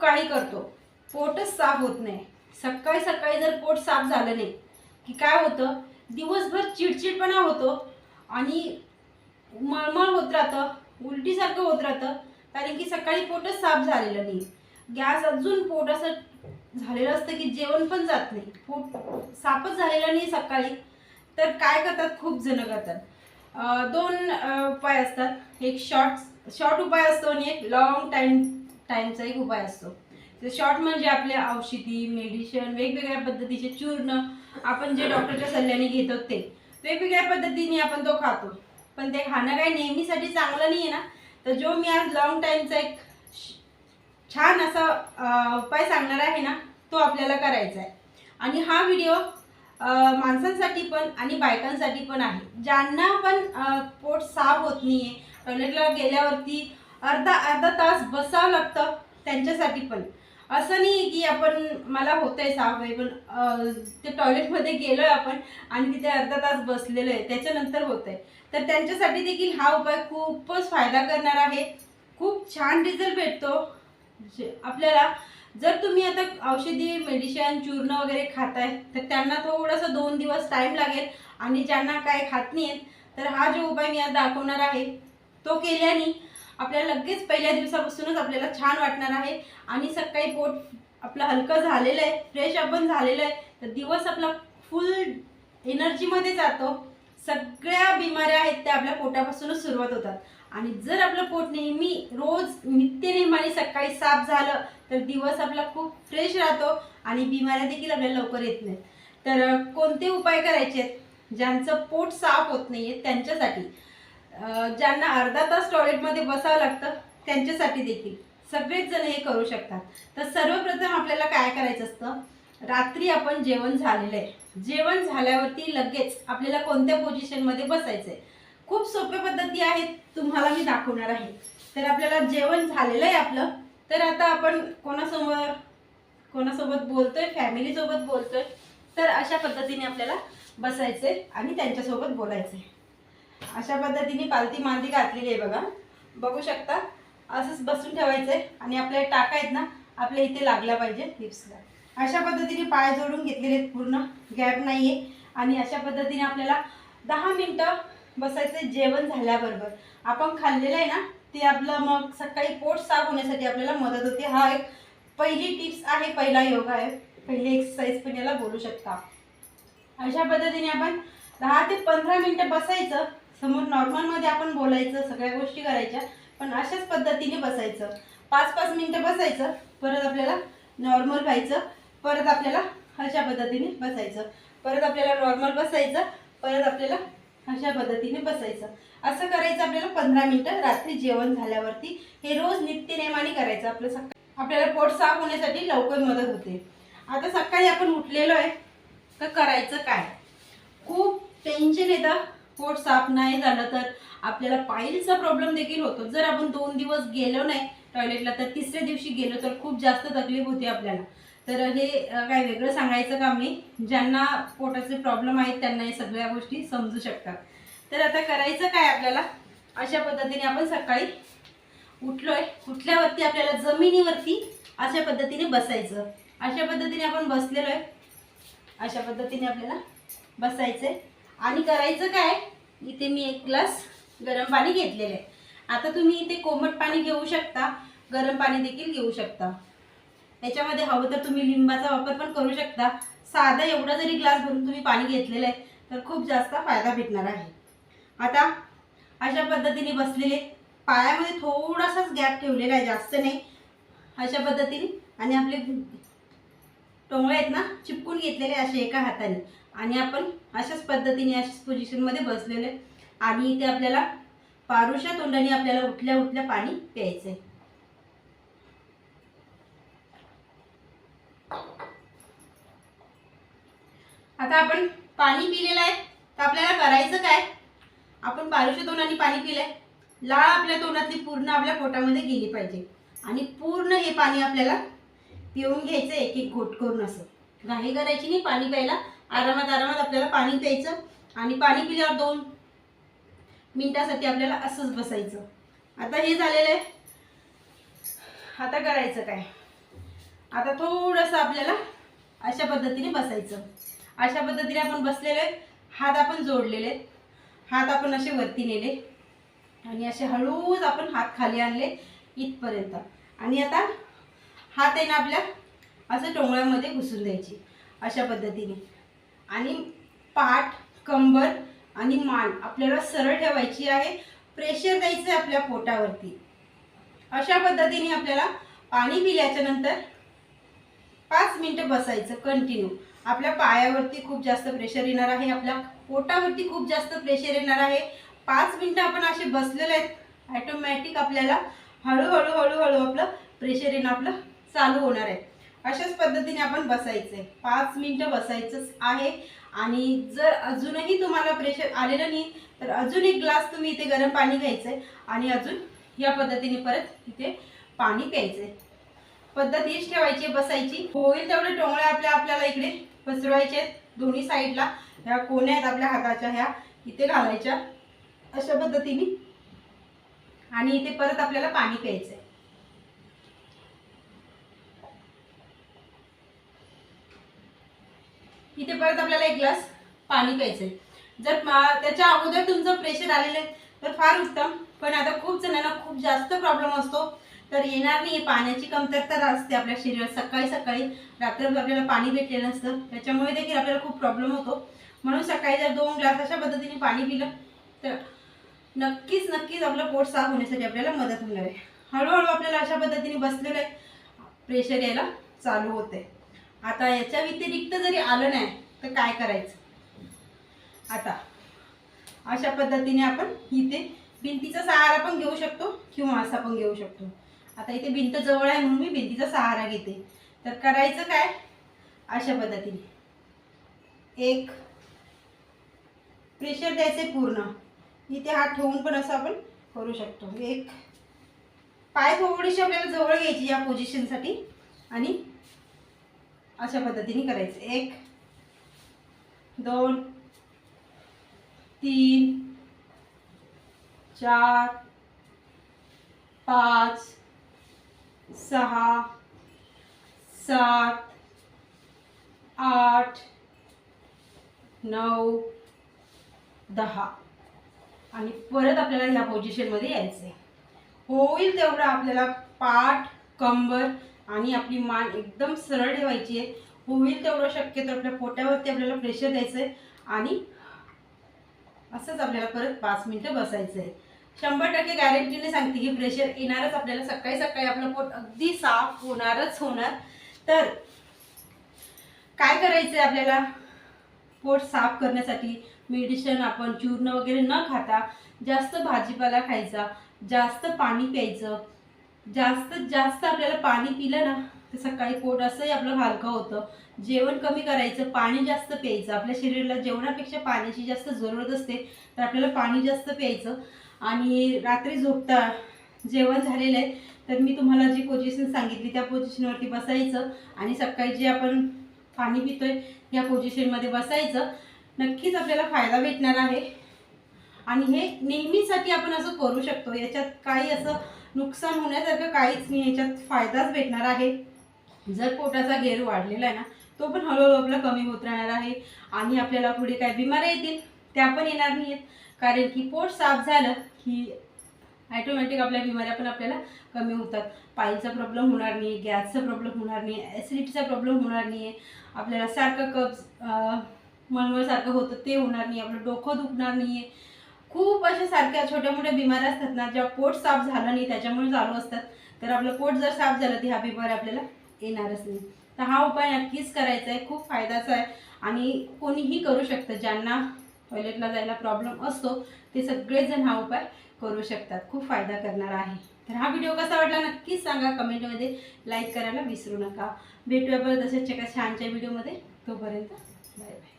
काही करतो. पोटच साफ होत नाही. सकाळी सकाळी जर पोट साफ झालं नाही की काय होतं? दिवसभर चिडचिडपणा होतो आणि मळमळ होत राहतं उलटीसारखं होत राहतं कारण की सकाळी पोटच साफ झालेलं नाही. गॅस अजून पोट असं झालेलं असतं की जेवण पण जात नाही. पोट साफच झालेलं नाही सकाळी. तर काय करतात? खूप जण करतात. दोन उपाय असतात. एक शॉर्ट शॉर्ट उपाय असतो आणि एक लॉंग टाईम टाईमचा एक उपाय असतो. शॉर्ट म्हणजे आपले औषधी मेडिसिन वेगवेगळ्या पद्धतीचे चूर्ण आपण जे डॉक्टरच्या सल्ल्याने घेतो ते. वेगवेगळ्या पद्धतीने आपण तो खातो. पण ते खाणं काही नेहमीसाठी चांगलं नाही आहे ना? तर जो मी आज लॉंग टाईमचा एक छान असा उपाय सांगणार आहे ना तो आपल्याला करायचा आहे आणि हा व्हिडिओ माणसांसाठी पण आणि बायकांसाठी पण आहे. ज्यांना पण पोट साफ होत नाही आहे टॉयलेटला गेल्यावरती अर्धा अर्धा तास बसावं लागतं त्यांच्यासाठी पण. असं नाही की आपण मला होतंय साफ आहे पण ते टॉयलेटमध्ये गेलो आहे आपण आणि तिथे अर्धा तास बसलेलो आहे त्याच्यानंतर होतंय. तर त्यांच्यासाठी देखील हा उपाय खूपच फायदा करणार आहे. खूप छान रिझल्ट भेटतो. आपल्याला जर तुम्ही आता औषधी मेडिसिन चूर्ण वगैरे खाताय तर त्यांना थोडंसं दोन दिवस टाईम लागेल आणि ज्यांना काय खात नाही तर हा जो उपाय मी आज दाखवणार आहे तो केल्याने आपल्याला लगेच पहिल्या दिवसापासूनच आपल्याला छान वाटणार आहे. आणि सकाळी पोट आपलं हलकं झालेलं आहे फ्रेश आपण झालेलं आहे. तर दिवस आपला फुल एनर्जीमध्ये जातो. सगळ्या बिमाऱ्या आहेत त्या आपल्या पोटापासूनच सुरुवात होतात. आणि जर आपलं पोट नेहमी रोज नित्यनेमाने सकाळी साफ झालं तर दिवस आपला खूप फ्रेश राहतो आणि बिमाऱ्या देखील आपल्याला लवकर येत नाहीत. तर कोणते उपाय करायचे आहेत? ज्यांचं पोट साफ होत नाही आहे त्यांच्यासाठी. ज्यांना अर्धा तास टॉयलेटमध्ये बसावं लागतं त्यांच्यासाठी देखील. सगळेच जण हे करू शकतात. तर सर्वप्रथम आपल्याला काय करायचं असतं? रात्री आपण जेवण झालेलं आहे. जेवण झाल्यावरती लगेच आपल्याला कोणत्या पोझिशनमध्ये बसायचं आहे खूप सोप्या पद्धती आहेत तुम्हाला मी दाखवणार आहे. तर आपल्याला जेवण झालेलं आहे आपलं. तर आता आपण कोणासमोर कोणासोबत बोलतोय फॅमिलीसोबत बोलतोय तर अशा पद्धतीने आपल्याला बसायचंय आणि त्यांच्यासोबत बोलायचं आहे अशा पद्धतीने पालती मांदी घातलेली आहे बघा. बघू शकता. असंच बसून ठेवायचं आहे आणि आपल्या टाका आहेत ना आपल्या इथे लागल्या पाहिजे लिप्सला अशा पद्धतीने पाय जोडून घेतलेले आहेत पूर्ण. गॅप नाहीये. आणि अशा पद्धतीने आपल्याला दहा मिनटं बसायचं जेवण झाल्याबरोबर. आपण खाल्लेलं आहे ना ते आपलं मग सकाळी पोट साफ होण्यासाठी आपल्याला मदत होते. हा एक पहिली टिप्स आहे पहिला योगा आहे. पहिली एक्सरसाइज पण याला बोलू शकता. अशा पद्धतीने आपण दहा ते पंधरा मिनटं बसायचं. समोर नॉर्मलमध्ये आपण बोलायचं सगळ्या गोष्टी करायच्या पण अशाच पद्धतीने बसायचं. पाच पाच मिनटं बसायचं परत आपल्याला नॉर्मल व्हायचं परत आपल्याला अशा पद्धतीने बसायचं. परत आपल्याला नॉर्मल बसायचं परत आपल्याला अशा पद्धतीने बसायचं. असं करायचं आपल्याला पंधरा मिनटं रात्री जेवण झाल्यावरती. हे रोज नित्यनेमाने करायचं आपलं सकाळी. आपल्याला पोट साफ होण्यासाठी लवकर मदत होते. आता सकाळी आपण उठलेलो आहे तर करायचं काय? खूप टेन्शन येतं. पोट साफ नाही झालं तर आपल्याला पाईलचा प्रॉब्लेम देखील होतो. जर आपण दोन दिवस गेलो नाही टॉयलेटला तर तिसऱ्या दिवशी गेलो तर खूप जास्त तकलीफ होती आपल्याला. तर हे काय वेगळं सांगायचं काम नाही. ज्यांना पोटाचे प्रॉब्लेम आहेत त्यांना हे सगळ्या गोष्टी समजू शकतात. तर आता करायचं काय आपल्याला? अशा पद्धतीने आपण सकाळी उठलोय. उठल्यावरती आपल्याला जमिनीवरती अशा पद्धतीने बसायचं. अशा पद्धतीने आपण बसलेलो आहे अशा पद्धतीने आपल्याला बसायचं आहे आणि करायचं काय? इथे मी एक ग्लास गरम पाणी घेतलेलं आहे. आता तुम्ही इथे कोमट पाणी घेऊ शकता गरम पाणी देखील घेऊ शकता. याच्यामध्ये हवं तर तुम्ही लिंबाचा वापर पण करू शकता. साधा एवढा जरी ग्लास भरून तुम्ही पाणी घेतलेलं आहे तर खूप जास्त फायदा भेटणार आहे. आता अशा पद्धतीने बसलेले पायामध्ये थोडासाच गॅप ठेवलेला आहे जास्त नाही. अशा पद्धतीने आणि आपले टोंगळे आहेत ना चिपकून घेतलेले असे एका हाताने. आणि आपण अशाच पद्धतीने अशाच पोझिशनमध्ये बसलेले. आणि इथे आपल्याला पारुशा तोंडाने आपल्याला उठल्या उठल्या पाणी प्यायचंय. आता आपण पाणी पिलेलं आहे. तर आपल्याला करायचं काय? आपण पारुशा तोंडाने पाणी पिलंय. लाळ आपल्या तोंडातली पूर्ण आपल्या पोटामध्ये गेली पाहिजे. आणि पूर्ण हे पाणी आपल्याला पिऊन घ्यायचं एक एक घोट करून असं. घाई करायची नाही पाणी प्यायला आरामात आरामात आपल्याला पाणी प्यायचं आणि पाणी पिल्यावर दोन मिनटासाठी आपल्याला असंच बसायचं. आता हे झालेलं आहे. आता करायचं काय? आता थोडंसं आपल्याला अशा पद्धतीने बसायचं. अशा पद्धतीने आपण बसलेले आहेत. हात आपण जोडलेले आहेत. हात आपण असे वरती नेले. आणि असे हळूच आपण हात खाली आणले इथपर्यंत. आणि आता हात आहे ना आपल्या असं टोंगळ्यामध्ये घुसून द्यायची. अशा पद्धतीने. आणि पाठ कंबर आणि मान आपल्याला सरळ ठेवायची आहे. प्रेशर द्यायचं आहे आपल्या पोटावरती. अशा पद्धतीने आपल्याला पाणी पिल्याच्या नंतर पाच मिनटं बसायचं कंटिन्यू आपल्या पायावरती खूप जास्त प्रेशर येणार आहे. आपल्या पोटावरती खूप जास्त प्रेशर येणार आहे. पाच मिनटं आपण असे बसलेले आहेत. ॲटोमॅटिक आपल्याला हळूहळू हळूहळू आपलं प्रेशर येणं आपलं चालू होणार आहे. अशाच पद्धतीने आपण बसायचं. आहे पाच मिनटं बसायचंच आहे. आणि जर अजूनही तुम्हाला प्रेशर आलेलं नाही तर अजून एक ग्लास तुम्ही इथे गरम पाणी घ्यायचं आहे आणि अजून या पद्धतीने परत इथे पाणी प्यायचं आहे पद्धत हीच ठेवायची बसायची. होईल तेवढे टोंगळे आपल्या आपल्याला इकडे पसरवायचे आहेत दोन्ही साईडला. ह्या कोण्या आहेत आपल्या हाताच्या ह्या इथे घालायच्या. अशा पद्धतीने. आणि इथे परत आपल्याला पाणी प्यायचं आहे इथे परत आपल्याला एक ग्लास पाणी प्यायचं आहे जर मा- त्याच्या अगोदर तुमचं प्रेशर आलेलं आहे तर फार उत्तम. पण आता खूप जणांना खूप जास्त प्रॉब्लेम असतो. तर येणार नाही पाण्याची कमतरता असते आपल्या शरीरात. सकाळी सकाळी रात्रभर आपल्याला पाणी भेटलेलं नसतं त्याच्यामुळे देखील आपल्याला खूप प्रॉब्लेम होतो. म्हणून सकाळी जर दोन ग्लास अशा पद्धतीने पाणी पिलं तर नक्कीच नक्कीच आपलं पोट साफ होण्यासाठी आपल्याला मदत होणार आहे. हळूहळू आपल्याला अशा पद्धतीने बसलेलं आहे. प्रेशर यायला चालू होते आता याच्या व्यतिरिक्त जरी आलं नाही तर काय करायचं? आता अशा पद्धतीने आपण इथे भिंतीचा सहारा पण घेऊ शकतो किंवा असा पण घेऊ शकतो. आता इथे भिंत जवळ आहे म्हणून मी भिंतीचा सहारा घेते. तर करायचं काय? अशा पद्धतीने. एक प्रेशर द्यायचे पूर्ण. इथे हात ठेवून पण असं आपण करू शकतो. एक पाय थोडीशी आपल्याला जवळ घ्यायची या पोझिशनसाठी आणि अशा पद्धतीने करायचं. एक दोन तीन चार पाच सहा सात आठ नऊ दहा. आणि परत आपल्याला ह्या पोझिशनमध्ये यायचं आहे होईल तेवढं आपल्याला पाठ कंबर आणि आपली मान एकदम सरळ ठेवायची आहे. होईल तेवढं शक्यतो आपल्या पोटावरती आपल्याला प्रेशर द्यायचं आहे आणि असंच आपल्याला परत पाच मिनटं बसायचं आहे शंभर टक्के गॅरंटीने सांगते की प्रेशर येणारच आपल्याला. सकाळी सकाळी आपलं पोट अगदी साफ होणारच होणार. तर काय करायचं आहे आपल्याला? पोट साफ करण्यासाठी मेडिसिन आपण चूर्ण वगैरे न खाता जास्त भाजीपाला खायचा जास्त पाणी प्यायचं जास्तीत जास्त आपल्याला पाणी पिलं ना तर सकाळी पोट असंही आपलं हलकं होतं. जेवण कमी करायचं पाणी जास्त प्यायचं. आपल्या शरीराला जेवणापेक्षा पाण्याची जास्त जरूरत असते तर आपल्याला पाणी जास्त प्यायचं. आणि रात्री झोपता जेवण झालेलं आहे तर मी तुम्हाला जी पोझिशन सांगितली त्या पोझिशनवरती बसायचं. आणि सकाळी जे आपण पाणी पितोय या पोझिशनमध्ये बसायचं. नक्कीच आपल्याला फायदा भेटणार आहे. आणि हे नेहमीसाठी आपण असं करू शकतो. याच्यात काही असं नुकसान होण्यासारखं काहीच नाही. याच्यात फायदाच भेटणार आहे. जर पोटाचा घेर वाढलेला आहे ना तो पण हळूहळू आपला कमी होत राहणार आहे आणि आपल्याला पुढे काय बिमाऱ्या येतील त्या पण येणार नाही आहेत कारण की पोट साफ झालं की ॲटोमॅटिक आपल्या बिमाऱ्या पण आपल्याला कमी होतात. पायीचा प्रॉब्लेम होणार नाही गॅसचा प्रॉब्लेम होणार नाही ॲसिडिटीचा प्रॉब्लेम होणार नाही आहे आपल्याला सारखं कब्ज मळमळसारखं होतं ते होणार नाही. आपलं डोकं दुखणार नाही आहे खूप अशा सारख्या छोट्या मोठ्या बिमाऱ्या असतात ना जेव्हा पोट साफ झालं नाही त्याच्यामुळे चालू असतात. तर आपलं पोट जर साफ झालं तर ह्या बिमाऱ्या आपल्याला येणारच नाही तर हा उपाय नक्कीच करायचा आहे खूप फायद्याचा आहे. आणि कोणीही करू शकतं ज्यांना टॉयलेटला जायला प्रॉब्लेम असतो ते सगळेजण हा उपाय करू शकतात. खूप फायदा करणार आहे. तर हा व्हिडिओ कसा वाटला नक्कीच सांगा. कमेंटमध्ये लाईक करायला विसरू नका. भेटूया परत अशाच एका छानच्या व्हिडिओमध्ये तोपर्यंत बाय बाय